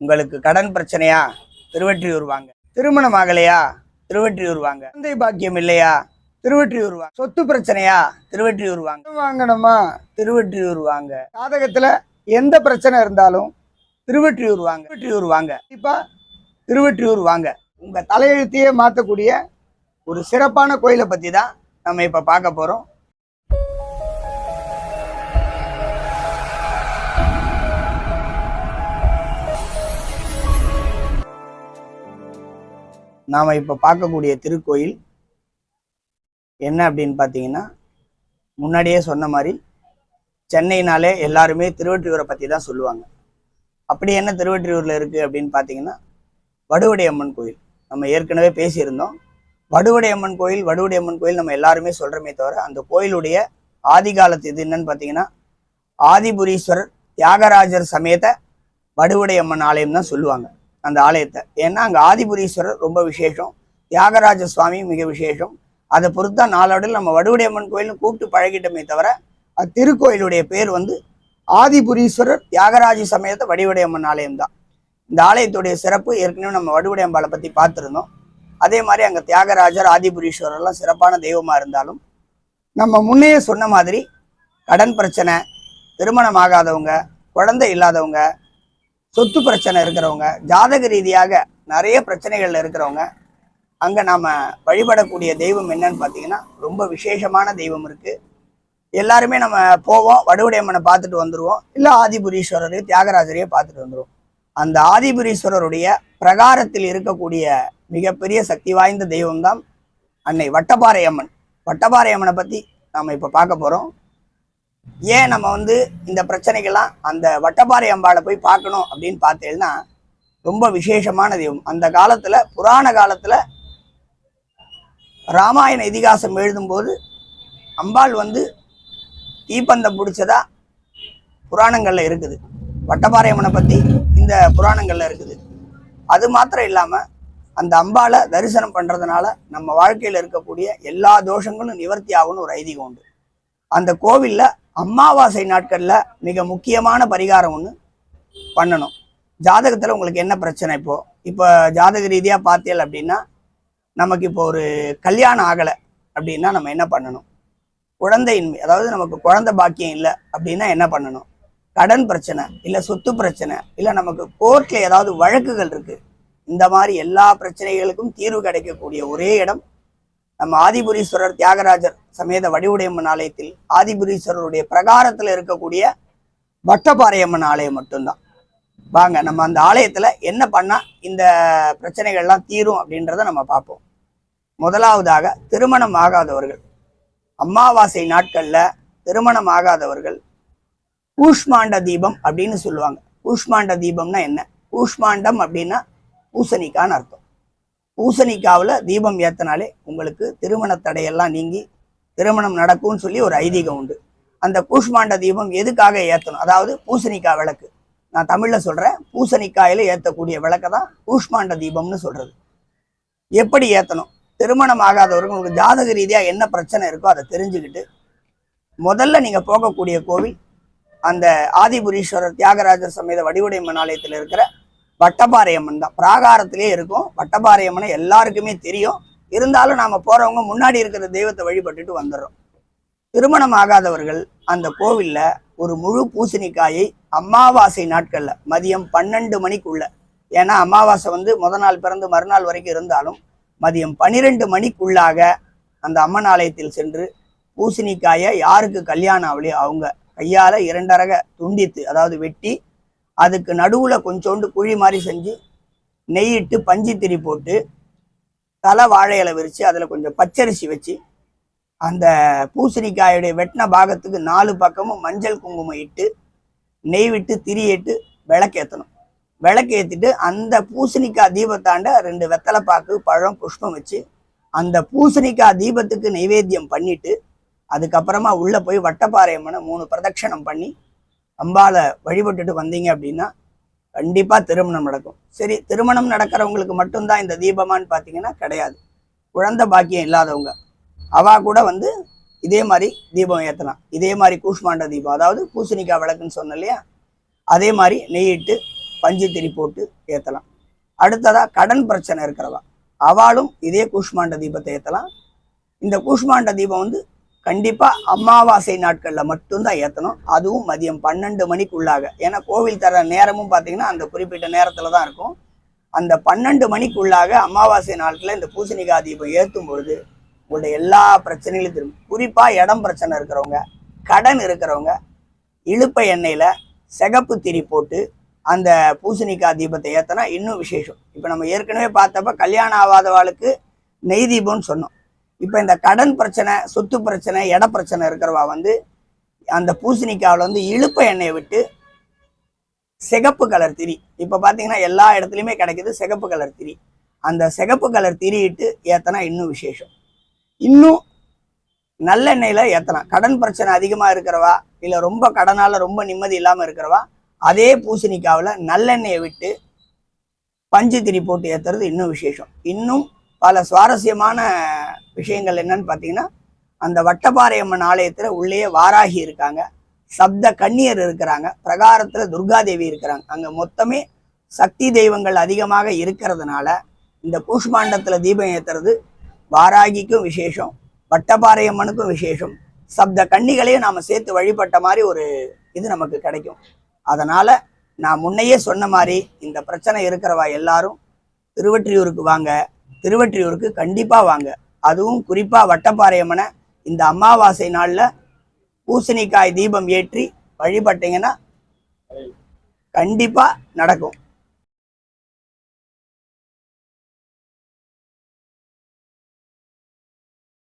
உங்களுக்கு கடன் பிரச்சனையா? திருவற்றியூர் வாங்க. திருமணம் ஆகலையா? திருவற்றியூர் வாங்க. குழந்தை பாக்கியம் இல்லையா? திருவற்றியூர் வாங்க சொத்து பிரச்சனையா? திருவற்றியூர் வாங்க. வாங்கணுமா? திருவற்றியூர் வாங்க. ஜாதகத்துல எந்த பிரச்சனை இருந்தாலும் திருவற்றியூர் வாங்க. திருவற்றியூர் வாங்க. கண்டிப்பா திருவற்றியூர் வாங்க. உங்க தலையெழுத்தையே மாற்றக்கூடிய ஒரு சிறப்பான கோயிலை பத்தி தான் நம்ம இப்ப பார்க்க போறோம். நாம் இப்போ பார்க்கக்கூடிய திருக்கோயில் என்ன அப்படின்னு பார்த்தீங்கன்னா முன்னாடியே சொன்ன மாதிரி சென்னைனாலே எல்லாருமே திருவற்றியூரை பற்றி தான் சொல்லுவாங்க. அப்படி என்ன திருவற்றியூரில் இருக்குது அப்படின்னு பார்த்தீங்கன்னா வடுவடையம்மன் கோயில். நம்ம ஏற்கனவே பேசியிருந்தோம். வடுவடையம்மன் கோயில் வடுவடையம்மன் கோயில் நம்ம எல்லாருமே சொல்கிறோமே தவிர அந்த கோயிலுடைய ஆதி காலத்து இது என்னன்னு பார்த்தீங்கன்னா ஆதிபுரீஸ்வரர் தியாகராஜர் சமேத வடுவடையம்மன் ஆலயம் தான் சொல்லுவாங்க. அந்த ஆலயத்தை. ஏன்னா அங்கே ஆதிபுரீஸ்வரர் ரொம்ப விசேஷம். தியாகராஜ சுவாமி மிக விசேஷம். அதை பொறுத்தா நாளடைவில் நம்ம வடுவடையம்மன் கோயில்னு கூப்பிட்டு பழகிட்டோமே தவிர அது திருக்கோயிலுடைய பேர் வந்து ஆதிபுரீஸ்வரர் தியாகராஜ சமயத்தை வடிவடையம்மன் ஆலயம் தான் இந்த ஆலயத்துடைய சிறப்பு ஏற்கனவே நம்ம வடுவடையம்பாலை பற்றி பார்த்துருந்தோம். அதே மாதிரி அங்கே தியாகராஜர் ஆதிபுரீஸ்வரர்லாம் சிறப்பான தெய்வமாக இருந்தாலும் நம்ம முன்னையே சொன்ன மாதிரி கடன் பிரச்சனை திருமணம் ஆகாதவங்க குழந்தை இல்லாதவங்க சொத்து பிரச்சனை இருக்கிறவங்க ஜாதக ரீதியாக நிறைய பிரச்சனைகள் இருக்கிறவங்க அங்கே நாம் வழிபடக்கூடிய தெய்வம் என்னன்னு பார்த்தீங்கன்னா ரொம்ப விசேஷமான தெய்வம் இருக்குது எல்லாருமே நம்ம போவோம் வடுவடையம்மனை பார்த்துட்டு வந்துடுவோம் இல்லை ஆதிபுரீஸ்வரர் தியாகராஜரையே பார்த்துட்டு வந்துடுவோம் அந்த ஆதிபுரீஸ்வரருடைய பிரகாரத்தில் இருக்கக்கூடிய மிகப்பெரிய சக்தி வாய்ந்த தெய்வம்தான் அன்னை வட்டப்பாறை அம்மன். வட்டப்பாறை அம்மனை பற்றி நாம் இப்போ பார்க்க போகிறோம் ஏன் நம்ம வந்து இந்த பிரச்சனைகள்லாம் அந்த வட்டப்பாறை அம்பாளை போய் பார்க்கணும் அப்படின்னு பார்த்தேன்னா ரொம்ப விசேஷமான தெய்வம் அந்த காலத்துல புராண காலத்துல ராமாயண இதிகாசம் எழுதும்போது அம்பாள் வந்து தீப்பந்தம் பிடிச்சதா புராணங்கள்ல இருக்குது. வட்டப்பாறை அம்மனை பத்தி இந்த புராணங்கள்ல இருக்குது. அது மாத்திரம் இல்லாம அந்த அம்பாளை தரிசனம் பண்றதுனால நம்ம வாழ்க்கையில இருக்கக்கூடிய எல்லா தோஷங்களும் நிவர்த்தி ஆகும்னு ஒரு ஐதீகம் உண்டு. அந்த கோவில்ல அமாவாசை நாட்களில் மிக முக்கியமான பரிகாரம் ஒன்று பண்ணணும். ஜாதகத்தில் உங்களுக்கு என்ன பிரச்சனை இப்போது இப்போ ஜாதக ரீதியாக பார்த்தீங்க அப்படின்னா நமக்கு இப்போ ஒரு கல்யாணம் ஆகலை அப்படின்னா நம்ம என்ன பண்ணணும்? குழந்தையின்மை அதாவது நமக்கு குழந்தை பாக்கியம் இல்லை அப்படின்னா என்ன பண்ணணும்? கடன் பிரச்சனை இல்லை சொத்து பிரச்சனை இல்லை நமக்கு கோர்ட்டில் ஏதாவது வழக்குகள் இருக்குது இந்த மாதிரி எல்லா பிரச்சனைகளுக்கும் தீர்வு கிடைக்கக்கூடிய ஒரே இடம் நம்ம ஆதிபுரீஸ்வரர் தியாகராஜர் சமேத வடிவுடையம்மன் ஆலயத்தில் ஆதிபுரீஸ்வரருடைய பிரகாரத்தில் இருக்கக்கூடிய வட்டப்பாறையம்மன் ஆலயம் மட்டும்தான். வாங்க நம்ம அந்த ஆலயத்துல என்ன பண்ணா இந்த பிரச்சனைகள்லாம் தீரும் அப்படின்றத நம்ம பார்ப்போம். முதலாவதாக திருமணம் ஆகாதவர்கள். அமாவாசை நாட்கள்ல திருமணம் ஆகாதவர்கள் ஊஷ்மாண்ட தீபம் அப்படின்னு சொல்லுவாங்க. ஊஷ்மாண்ட தீபம்னா என்ன? ஊஷ்மாண்டம் அப்படின்னா பூசணிக்கான்னு அர்த்தம். பூசணிக்காவில் தீபம் ஏற்றினாலே உங்களுக்கு திருமண தடையெல்லாம் நீங்கி திருமணம் நடக்கும்னு சொல்லி ஒரு ஐதீகம் உண்டு. அந்த கூஷ்மாண்ட தீபம் எதுக்காக ஏற்றணும் அதாவது பூசணிக்காய் விளக்கு. நான் தமிழில் சொல்கிறேன் பூசணிக்காயில் ஏற்றக்கூடிய விளக்கை தான் கூஷ்மாண்ட தீபம்னு சொல்கிறது எப்படி ஏற்றணும் திருமணம் ஆகாதவர்கள் உங்களுக்கு ஜாதக ரீதியாக என்ன பிரச்சனை இருக்கோ அதை தெரிஞ்சுக்கிட்டு முதல்ல நீங்கள் போகக்கூடிய கோவில் அந்த ஆதிபுரீஸ்வரர் தியாகராஜர் சமேத வடிவுடையம்மன் ஆலயத்தில் இருக்கிற வட்டப்பாறையம்மன் தான். பிராகாரத்திலே இருக்கும். வட்டப்பாறையம்மனை எல்லாருக்குமே தெரியும். இருந்தாலும் நாம போறவங்க முன்னாடி இருக்கிற தெய்வத்தை வழிபட்டுட்டு வந்துடுறோம். திருமணம் ஆகாதவர்கள் அந்த கோவில்ல ஒரு முழு பூசணிக்காயை அமாவாசை நாட்கள்ல மதியம் பன்னெண்டு மணிக்குள்ள. ஏன்னா அமாவாசை வந்து முத நாள் பிறந்து மறுநாள் வரைக்கும் இருந்தாலும் மதியம் பன்னிரெண்டு மணிக்குள்ளாக அந்த அம்மன் ஆலயத்தில் சென்று பூசணிக்காயை யாருக்கு கல்யாணம் ஆகலையோ அவங்க கையால இரண்டரக துண்டித்து அதாவது வெட்டி அதுக்கு நடுவில் கொஞ்சோண்டு குழி மாதிரி செஞ்சு நெய்யிட்டு பஞ்சு திரி போட்டு தலை வாழை இலை விரித்து அதில் கொஞ்சம் பச்சரிசி வச்சு அந்த பூசணிக்காயுடைய வெட்டின பாகத்துக்கு நாலு பக்கமும் மஞ்சள் குங்குமம் இட்டு நெய் விட்டு திரியிட்டு விளக்கேற்றணும் விளக்கேற்றிட்டு அந்த பூசணிக்காய் தீபத்தாண்ட ரெண்டு வெத்தலைப்பாக்கு பழம் புஷ்பம் வச்சு அந்த பூசணிக்காய் தீபத்துக்கு நைவேத்தியம் பண்ணிட்டு அதுக்கப்புறமா உள்ளே போய் வட்டப்பாறையம்மனை மூணு பிரதட்சணம் பண்ணி அம்பாவை வழிபட்டுட்டு வந்தீங்க அப்படின்னா கண்டிப்பாக திருமணம் நடக்கும். சரி திருமணம் நடக்கிறவங்களுக்கு மட்டும்தான் இந்த தீபமான்னு பார்த்தீங்கன்னா கிடையாது. குழந்தை பாக்கியம் இல்லாதவங்க. அவா கூட வந்து இதே மாதிரி தீபம் ஏற்றலாம் இதே மாதிரி கூஷ்மாண்ட தீபம் அதாவது பூசணிக்காய் விளக்குன்னு சொன்னேன் இல்லையா? அதே மாதிரி நெய்யிட்டு பஞ்சு திரி போட்டு ஏற்றலாம் அடுத்ததாக கடன் பிரச்சனை இருக்கிறவா. அவளும் இதே கூஷ்மாண்ட தீபத்தை ஏற்றலாம் இந்த கூஷ்மாண்ட தீபம் வந்து கண்டிப்பா அமாவாசை நாட்கள்ல மட்டும்தான் ஏற்றணும் அதுவும் மதியம் பன்னெண்டு மணிக்குள்ளாக. ஏன்னா கோவில் தர நேரமும் பார்த்தீங்கன்னா அந்த குறிப்பிட்ட நேரத்துல தான் இருக்கும். அந்த பன்னெண்டு மணிக்குள்ளாக அமாவாசை நாட்களில் இந்த பூசணிக்காய் தீபம் ஏற்றும் பொழுது உங்களுடைய எல்லா பிரச்சனைகளும் திரும்பும் குறிப்பா இடம் பிரச்சனை இருக்கிறவங்க கடன் இருக்கிறவங்க இழுப்ப எண்ணெயில சிகப்பு திரி போட்டு அந்த பூசணிக்காய் தீபத்தை ஏற்றினா இன்னும் விசேஷம். இப்போ நம்ம ஏற்கனவே பார்த்தப்ப கல்யாணம் ஆகாதவாளுக்கு நெய் தீபம்னு சொன்னோம். இப்போ இந்த கடன் பிரச்சனை சொத்து பிரச்சனை இட பிரச்சனை இருக்கிறவா வந்து அந்த பூசணிக்காவில் வந்து இழுப்ப எண்ணெயை விட்டு சிகப்பு கலர் திரி. இப்போ பார்த்தீங்கன்னா எல்லா இடத்துலையுமே கிடைக்குது சிகப்பு கலர் திரி. அந்த சிகப்பு கலர் திரியிட்டு ஏற்றினா இன்னும் விசேஷம். இன்னும் நல்லெண்ணெயில் ஏற்றலாம் கடன் பிரச்சனை அதிகமாக இருக்கிறவா இல்லை ரொம்ப கடனால் ரொம்ப நிம்மதி இல்லாமல் இருக்கிறவா அதே பூசணிக்காவில் நல்லெண்ணெயை விட்டு பஞ்சு திரி போட்டு ஏற்றுறது இன்னும் விசேஷம். இன்னும் பல சுவாரஸ்யமான விஷயங்கள் என்னன்னு பார்த்தீங்கன்னா அந்த வட்டப்பாறையம்மன் ஆலயத்தில் உள்ளேயே வாராகி இருக்காங்க. சப்த கன்னியர் இருக்கிறாங்க. பிரகாரத்தில் துர்காதேவி இருக்கிறாங்க. அங்கே மொத்தமே சக்தி தெய்வங்கள் அதிகமாக இருக்கிறதுனால இந்த கூஷ்மாண்டத்தில் தீபம் ஏற்றுறது வாராகிக்கும் விசேஷம் வட்டப்பாறையம்மனுக்கும் விசேஷம். சப்த கன்னிகளையும் நாம் சேர்த்து வழிபட்ட மாதிரி ஒரு இது நமக்கு கிடைக்கும். அதனால் நான் முன்னையே சொன்ன மாதிரி இந்த பிரச்சனை இருக்கிறவா எல்லாரும் திருவற்றியூருக்கு வாங்க. திருவற்றியூருக்கு கண்டிப்பா வாங்க. அதுவும் குறிப்பா வட்டப்பாறையம்மனை இந்த அமாவாசை நாள்ல பூசணிக்காய் தீபம் ஏற்றி வழிபட்டீங்கன்னா கண்டிப்பா நடக்கும்.